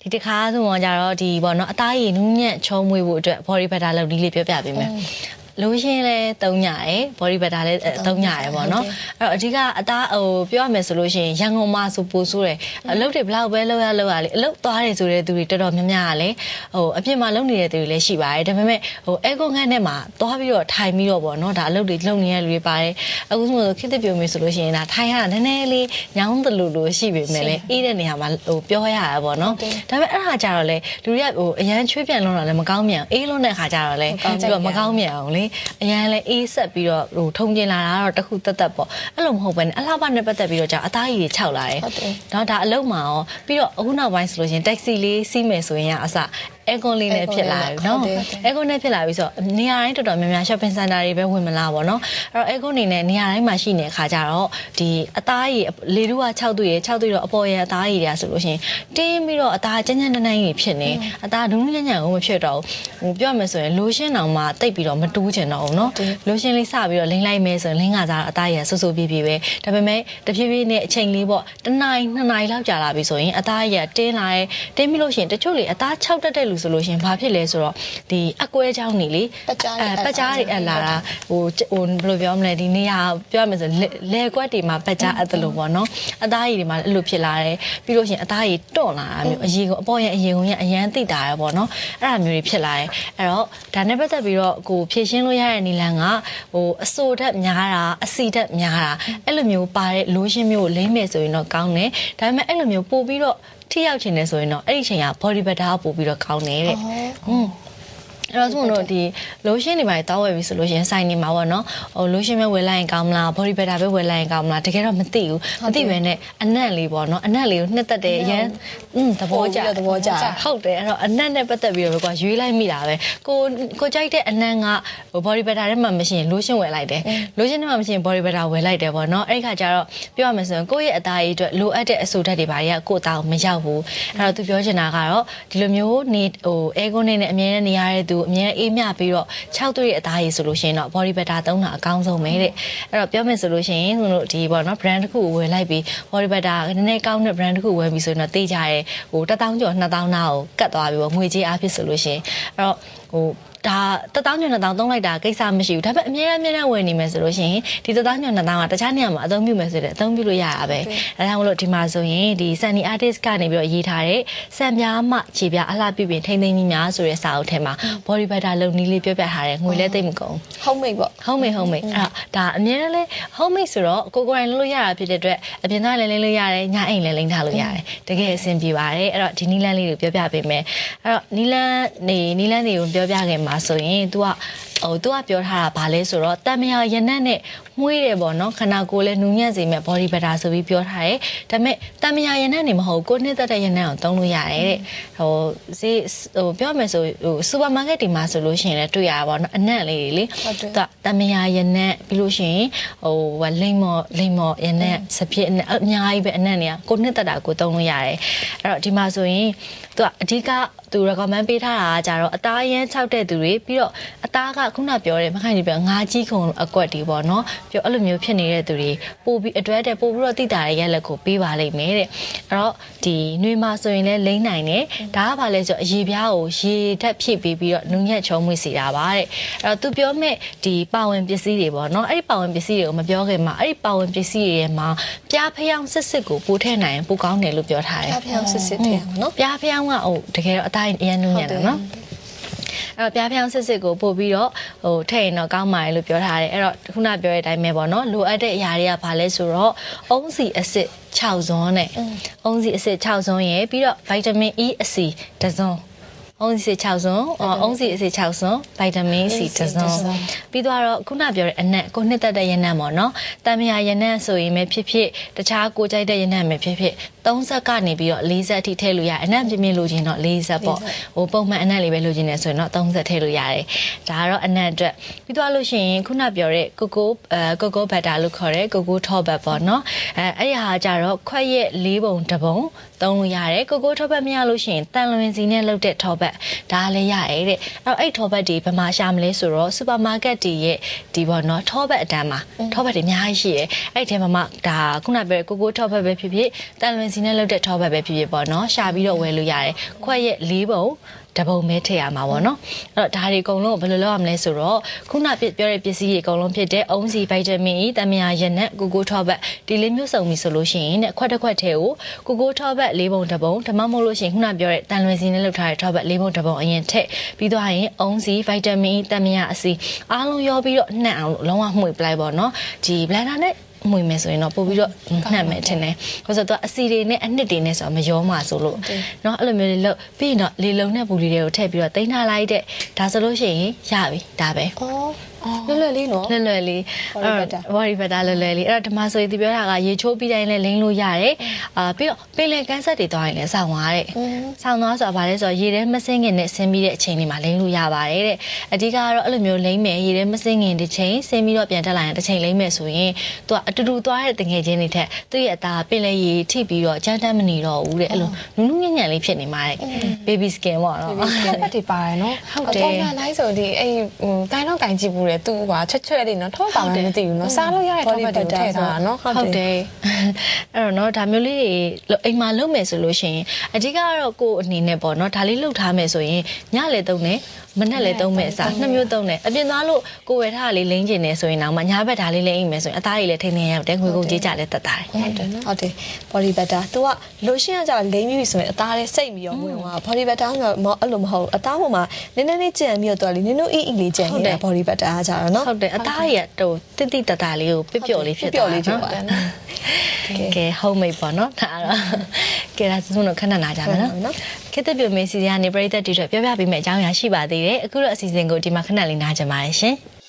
ဒီတစ်ခါဆိုတော့ကြတော့ဒီပေါ့နော်အသားရည်နူးညံ့ချုံးမွေးဖို့အတွက် body butter လုပ်နည်းလေးပြောပြပေးမယ် လိုရှင်လဲတုံးညရယ် body butter လဲတုံးညရယ်ပေါ့နော်အဲ့တော့အဓိကအသားဟိုပြောရမယ်ဆိုလို့ရှိရင်ရန်ကုန်မှာဆိုပိုဆိုးတယ်အလုပ်တွေဘလောက်ပဲလုပ်ရလုပ်ရလေအလုပ်သွားတယ်ဆိုတဲ့သူတွေတော်တော်များများကလည်းဟိုအပြင်မှာလုပ်နေတဲ့သူတွေလည်းရှိပါတယ်ဒါပေမဲ့ဟိုအဲကွန်ငတ်နဲ့မှာသွားပြီးတော့ထိုင်ပြီးတော့ပေါ့နော်ဒါအလုပ်တွေလုပ်နေတဲ့လူတွေပါတယ်အခုဆိုခေတ်သစ်ပြုံမျိုးဆိုလို့ရှိရင်ဒါထိုင်ရတာနည်းနည်းလေးညောင်းတလူလိုရှိပေမဲ့လည်းအေးတဲ့နေရာမှာဟိုပြောရတာပေါ့နော်ဒါပေမဲ့အဲ့ဒါကြတော့လေလူတွေကဟိုအရန်ချွေးပြန်လုံးတာလည်းမကောင်းမြန်အေးလုံးတဲ့ခါကြတော့လေပြီးတော့မကောင်းမြန်အောင်လေအရန်လည်းအေးဆက်ပြီးတော့ဟိုထုံကျင်လာတာတော့တခုတက်တက်ပေါ့အဲ့လိုမဟုတ်ဘဲနဲ့အလှပနဲ့ပတ်သက်ပြီးတော့ကြာအသားရည်တွေခြောက်လာတယ်တော့ဒါအလုံးမှာရောပြီးတော့အခုနောက်ပိုင်းဆိုလို့ရှိရင်တက္ကစီလေးစီးမယ်ဆိုရင်အစ အဲကွန်လေးနဲ့ဖြစ်လာပြီเนาะအဲကွန်နဲ့ဖြစ်လာပြီဆိုတော့နေရာတိုင်းတော်တော်များများ shopping center တွေပဲဝင်မလာပါတော့အဲ့တော့အဲကွန်နေနဲ့နေရာတိုင်းမှာရှိနေတဲ့ခါကြတော့ဒီအသားရည်လေတူက6တွေ့ရ6တွေ့တော့အပေါ်ရအသားရည်တွေကဆိုလို့ရှိရင်တင်းပြီးတော့အသားကြမ်းကြမ်းတန်းတန်းကြီးဖြစ်နေအသားဒုံးညံ့ညံ့ကိုမဖြစ်တော့ဘူးဟိုပြောမယ်ဆိုရင်လိုရှင်းတောင်မှတိတ်ပြီးတော့မတူးချင်တော့ဘူးเนาะလိုရှင်းလေးစပြီးတော့လိမ့်လိုက်မယ်ဆိုရင်လင်းကစားအသားရည်ဆူဆူပြပြပဲဒါပေမဲ့တဖြည်းဖြည်းနဲ့အချိန်လေးပေါ့တနားနှစ်နာရီလောက်ကြာလာပြီဆိုရင်အသားရည်တင်းလာတယ်တင်းပြီးလို့ရှိရင်တချို့လေအသား6တက်တဲ့လူ ဆိုလို့ရှိရင်ဘာဖြစ်လဲဆိုတော့ဒီအကွဲချောင်းနေလေပတ်ကြားတွေအဲပတ်ကြားတွေအပ်လာတာဟိုဟိုဘယ်လိုပြောမလဲဒီနေရာပြောရမယ်ဆိုလဲလဲကွက်တွေမှာပတ်ကြားအပ်တယ်လို့ပေါ့နော်အသားရည်တွေမှာအဲ့လိုဖြစ်လာတယ်ပြီးလို့ရှိရင်အသားရည်တွန့်လာတာမျိုးအရေကိုအပေါ်ရဲ့အရေကုန်ရဲ့အရန်သိတာရပေါ့နော်အဲ့ဒါမျိုးတွေဖြစ်လာတယ်အဲ့တော့ဒါနဲ့ပတ်သက်ပြီးတော့ကိုဖြည့်ရှင်းလို့ရတဲ့နီလန်ကဟိုအဆိုဓာတ်များတာအစီဓာတ်များတာအဲ့လိုမျိုးပါတဲ့လိုရှင်းမျိုးကိုလိမ့်မယ်ဆိုရင်တော့ကောင်းတယ်ဒါပေမဲ့အဲ့လိုမျိုးပို့ပြီးတော့ ထိရောက်ချင်တယ်ဆိုရင်တော့အဲ့ဒီချိန်က body butter ပို့ပြီးတော့ကောင်းတယ်တဲ့อืม အဲ့တော့ဆိုတော့ဒီ lotion တွေပါတောင်းဝယ်ပြီဆိုလို့ရှရင်ဆိုင်နေမှာပေါ့နော်ဟို lotion ပဲဝယ်လိုက်ရင်ကောင်းမလား body butter ပဲဝယ်လိုက်ရင်ကောင်းမလားတကယ်တော့မသိဘူးမသိပဲနဲ့အနက်လေးပေါ့နော်အနက်လေးကိုနှစ်သက်တယ်အရန်อืมသဘောကျသဘောကျဟုတ်တယ်အဲ့တော့အနက်နဲ့ပတ်သက်ပြီးတော့ကွာရွေးလိုက်မိတာပဲကိုကိုကြိုက်တဲ့အနက်ကဟို body butter ထဲမှာမရှိရင် lotion ဝယ်လိုက်တယ် lotion ထဲမှာမရှိရင် body butter ဝယ်လိုက်တယ်ပေါ့နော်အဲ့ဒီခါကျတော့ပြောရမယ်ဆိုရင်ကိုယ့်ရဲ့အသားရည်အတွက်လိုအပ်တဲ့အဆိုဓာတ်တွေပါတွေကကိုယ့်အသားကိုမရောက်ဘူးအဲ့တော့သူပြောချင်တာကတော့ဒီလိုမျိုးနေဟိုအဲကွန်းနေနဲ့အမြဲတမ်းနေရတဲ့သူအမြဲအေးမြပြီးတော့6သွေးရဲ့အသားရည်ဆိုလို့ရှိရင်တော့ body butter သုံးတာအကောင်းဆုံးပဲတဲ့အဲ့တော့ပြောမယ်ဆိုလို့ရှိရင်သူတို့ဒီပေါ့နော် brand တစ်ခုကိုဝယ်လိုက်ပြီး body butter နည်းနည်းကောင်းတဲ့ brand တစ်ခုဝယ်ပြီးဆိုရင်တော့တေးကြရဲဟို1000ကျော်2000နာကိုကတ်သွားပြီးပေါ့ငွေကြေးအားဖြစ်ဆိုလို့ရှိရင်အဲ့တော့ဟိုဒါတသောင်းကျော်နှစ်သောင်းသုံးလိုက်တာကိစ္စမရှိဘူးဒါပေမဲ့အများအများဝယ်နေမယ်ဆိုလို့ရှိရင်ဒီတသောင်းကျော်နှစ်သောင်းကတခြားနေရာမှာအသုံးပြုမယ်ဆိုတဲ့အသုံးပြုလို့ရတာပဲအဲဒါကြောင့်မလို့ဒီမှာဆိုရင်ဒီ Sunny Artist ကနေပြီးတော့ရေးထားတဲ့စံပြားမှခြေပြားအလှပြပြင်ထိမ့်သိမ့်ကြီးများဆိုတဲ့စာအုပ်ထဲမှာ body butter လုပ်နည်းလေးပြောပြထားတယ်ငွေလည်းသိမ့်မကုန် homemade ပေါ့ဟုတ်မေဟုတ်မေအဲ့ဒါဒါအများနဲ့လဲဟုတ်မေဆိုတော့ကိုကိုယ်တိုင်လုပ်လို့ရတာဖြစ်တဲ့အတွက်အပြင်သားလည်းလိမ့်လို့ရတယ်ညအိမ်လည်းလိမ့်ထားလို့ရတယ်တကယ်အဆင်ပြေပါတယ်အဲ့တော့ဒီနီလန်းလေးကိုပြောပြပေးမယ်အဲ့တော့နီလန်းနေနီလန်းတွေကိုပြောပြခင်မှာဆိုရင် तू ကဟို तू ကပြောထားတာဗာလဲဆိုတော့တံမယာရနက်နဲ့ မှုေးတယ်ပေါ့နော်ခန္ဓာကိုယ်လည်းနူးညံ့စေမဲ့ body butter ဆိုပြီးပြောထားတယ်ဒါပေမဲ့တံမယာရနက်နေမဟုတ်ကိုနှစ်သက်တဲ့ရနက်ကိုသုံးလို့ရတယ်တဲ့ဟိုဈေးဟိုပြောမယ်ဆိုဟိုစူပါမားကတ်ဒီမှာဆိုလို့ရှိရင်လည်းတွေ့ရတာပေါ့နော်အနက်လေးတွေလေဟုတ်တယ်သူကတမယာရနက်ပြီးလို့ရှိရင်ဟိုဟိုလိမ့်မော်လိမ့်မော်ရနက်စပြစ်အနက်အများကြီးပဲအနက်နေရကိုနှစ်သက်တာကိုသုံးလို့ရတယ်အဲ့တော့ဒီမှာဆိုရင်သူကအဓိကသူ recommend ပေးထားတာကကြတော့အသားရမ်းခြောက်တဲ့သူတွေပြီးတော့အသားကခုနပြောတယ်မခိုင်ကြီးပြောငါးကြီးခုံအကွက်တွေပေါ့နော်ပြောအဲ့လိုမျိုးဖြစ်နေတဲ့သူတွေပို့ပြီးအတွဲတဲ့ပို့ပြီးတော့တိတာရဲ့ရက်လက်ကိုပေးပါလိမ့်မယ်တဲ့အဲ့တော့ဒီနှွေမှာဆိုရင်လည်းလိမ့်နိုင်တယ်ဒါကဘာလဲဆိုတော့အရေပြားကိုရေဓာတ်ဖြည့်ပေးပြီးတော့နုံညက်ချုံးမွေ့စီတာပါတဲ့အဲ့တော့သူပြောမဲ့ဒီပါဝင်ပစ္စည်းတွေပေါ့နော်အဲ့ဒီပါဝင်ပစ္စည်းတွေကိုမပြောခင်မှာအဲ့ဒီပါဝင်ပစ္စည်းတွေရဲ့မှာပြားဖျောင်းစစ်စစ်ကိုပို့ထည့်နိုင်ရင်ပိုကောင်းတယ်လို့ပြောထားတယ်ဖျောင်းစစ်စစ်ထည့်အောင်နော်ပြားဖျောင်းကဟိုတကယ်တော့အတိုင်းအရင်နုံညံ့တယ်နော်အဲ့ တော့ပြားဖျောင်းစစ်စစ်ကိုပို့ပြီးတော့ဟိုထည့်ရင်တော့ကောင်းပါတယ်လို့ပြောထားတယ်အဲ့တော့ခုနပြောတဲ့အတိုင်းပဲပေါ့နော်လိုအပ်တဲ့အရာတွေကဘာလဲဆိုတော့အုံးစီအစစ်6ဇွန်းနဲ့အုံးစီအစစ်6ဇွန်းရယ်ပြီးတော့ဗိုက်တာမင် E အစီတစ်ဇွန်း အုံးစီ6စွန်းအုံးစီအစီ6စွန်းဗိုက်တာမင်စီ1စွန်းပြီးတော့ခုနပြောတဲ့အနက်ကိုနှစ်သက်တဲ့ရနံ့ပေါ့နော်တံမြာရနံ့ဆိုရင်ပဲဖြစ်ဖြစ်တခြားကိုကြိုက်တဲ့ရနံ့ပဲဖြစ်ဖြစ်30ကနေပြီးတော့40အထိထည့်လို့ရတယ်အနက်ပြင်းပြင်းလိုချင်တော့40ပေါ့ဟိုပုံမှန်အနက်လေးပဲလိုချင်တယ်ဆိုရင်တော့30ထည့်လို့ရတယ်ဒါကတော့အနက်အတွက်ပြီးတော့လို့ရှိရင်ခုနပြောတဲ့ကိုကိုအဲကိုကိုဘတ်တာလို့ခေါ်တဲ့ကိုကိုထော့ဘတ်ပေါ့နော်အဲအဲ့ဒီဟာကြတော့ခွက်ရဲ့၄ပုံတစ်ပုံ သုံးလို့ရတယ်ကိုကိုထော့ဘတ်မရလို့ရှိရင်တန်လွင်စီနဲ့လုပ်တဲ့ထော့ဘတ်တ်ဒါလည်းရတယ်တဲ့အဲ့တော့အဲ့ထောပတ်တွေဘယ်မှာရှာမလဲဆိုတော့စူပါမားကတ်တွေရဲ့ဒီပေါ့နော်ထောပတ်အတန်းမှာထောပတ်တွေအများကြီးရှိတယ်အဲ့ဒီထဲမှာမှဒါခုနပြောကိုကိုထောပတ်ပဲဖြစ်ဖြစ်တန်လွင်စီနဲ့လုပ်တဲ့ထောပတ်ပဲဖြစ်ဖြစ်ပေါ့နော်ရှာပြီးတော့ဝယ်လို့ရတယ်ခွက်ရဲ့၄ပုံတပုံမဲထည့်ရမှာပေါ့နော်အဲ့တော့ဒါတွေအကုန်လုံးဘယ်လိုလုပ်ရမလဲဆိုတော့ခုနပြပြောတဲ့ပစ္စည်းတွေအကုန်လုံးဖြစ်တဲ့အုံးစီဗိုက်တာမင်အီတမယာရနဲ့ကိုကိုထောပတ်ဒီလေးမျိုးစုံပြီဆိုလို့ရှိရင်တဲ့ခွက်တစ်ခွက်ထဲကိုကိုကိုထောပတ်၄ပုံတစ်ပုံဓမ္မမဟုတ်လို့ရှိရင်ခုနပြောတဲ့တန်လွင်စီနဲ့လုပ်ထားတဲ့ထောပတ်၄ပုံတစ်ပုံအရင်ထည့်ပြီးတော့ရင်အုံးစီဗိုက်တာမင်အီတမယာအစီအားလုံးရောပြီးတော့နှံ့အောင်လုံးဝမှွေပလိုက်ပေါ့နော်ဒီ blender နဲ့ မှွေမယ်ဆိုရင်တော့ပို့ပြီးတော့နှံ့မယ်ထင်တယ်။ဘာလို့ဆိုတော့အစီတွေနဲ့အနှစ်တွေနဲ့ဆိုတော့မရောမှာဆိုလို့เนาะအဲ့လိုမျိုးလေးလုပ်ပြီးရင်တော့လေလုံးနဲ့ပူလီတွေကိုထည့်ပြီးတော့တိန်းထားလိုက်တဲ့ဒါဆိုလို့ရှိရင်ရပြီဒါပဲ။ အော် လွယ်လွယ်လေးနော်လွယ်လွယ်လေး Body butter ဘော်ဒီဘတ်တာလွယ်လွယ်လေးအဲ့တော့ဒီမှာဆိုရင်ဒီပြောတာကရေချိုးပြီးတိုင်းလည်းလိမ့်လို့ရတယ်အာပြီးတော့ပင်လယ်ကန်းဆက်တွေသွားရင်လည်းဆောင်းသွားတဲ့ဆောင်းသွားဆိုတာဘာလဲဆိုတော့ရေထဲမစင်းခင်နဲ့ဆင်းပြီးတဲ့အချိန်တွေမှာလိမ့်လို့ရပါတယ်တဲ့အဓိကကတော့အဲ့လိုမျိုးလိမ့်မယ်ရေထဲမစင်းခင်တစ်ချိန်ဆင်းပြီးတော့ပြန်တက်လာရင်တစ်ချိန်လိမ့်မယ်ဆိုရင်သူကအတူတူသွားတဲ့တငယ်ချင်းတွေထက်သူ့ရဲ့အသားပင်လယ်ရေထိပြီးတော့ကြမ်းတမ်းမနေတော့ဘူးတဲ့အဲ့လိုနုနုညံ့ညံ့လေးဖြစ်နေမှာတဲ့ baby skin ပေါ့နော်ဒီစကပတ်တွေပါတယ်နော်ဟုတ်တယ်ပုံမှန်တိုင်းဆိုဒီအဲ့ဟိုတိုင်းတော့ကင်ကြည့်ဘူးတယ်သူ့ဟာချက်ချက်လေးနော်ထောက်ပါမှမသိဘူးနော်စားလို့ရတဲ့ထောက်ပတ်တွေထည့်ထားတာနော်ဟုတ်တယ်အဲ့တော့နော်ဒါမျိုးလေးတွေအိမ်မှာလုပ်မယ်ဆိုလို့ရှိရင်အဓိကတော့ကိုယ်အနေနဲ့ပေါ့နော်ဒါလေးလုပ်ထားမယ်ဆိုရင်ညလည်းသုံးတယ်မနဲ့လည်းသုံးမယ်အစားနှစ်မျိုးသုံးတယ်အပြင်သွားလို့ကိုဝယ်ထားတာလေးလိမ့်ကျင်နေဆိုရင်တော့မညာဘက်ဒါလေးလိမ့်အိမ်မယ်ဆိုရင်အသားတွေလည်းထိန်းနေရတယ်ငွေကုန်ကြေးကြလည်းတက်တာတယ်ဟုတ်တယ်နော်ဟုတ်တယ် body butter သူကလိုရှင်းကကြလိမ့်ပြီးဆိုရင်အသားလည်းစိတ်ပြီးရောဝင်သွား body butter ကအဲ့လိုမဟုတ်အသားပေါ်မှာနည်းနည်းလေးကြံပြီးတော့သူကလေနင်းတို့အီအီလေးကြံနေတာ body butter ကကြာတော့နော်ဟုတ်တယ်အသားကြီးကတော့တိတိတတ်တာလေးကိုပျော့ပျော့လေးဖြစ်ပျော့သွားလေးဖြစ်သွားတယ်နော်ကဲ homemade ပေါ့နော်ဒါတော့ကဲဒါစုံတော့ခဏနာကြမယ်နော်နော်ခေတ္တပြုမေးစီစီကနေပရိသတ်တီတွေပြောပြပေးမယ့်အကြောင်းအရာရှိပါသေးတယ်အခုတော့အစီအစဉ်ကိုဒီမှာခဏလေးနားကြပါရရှင်။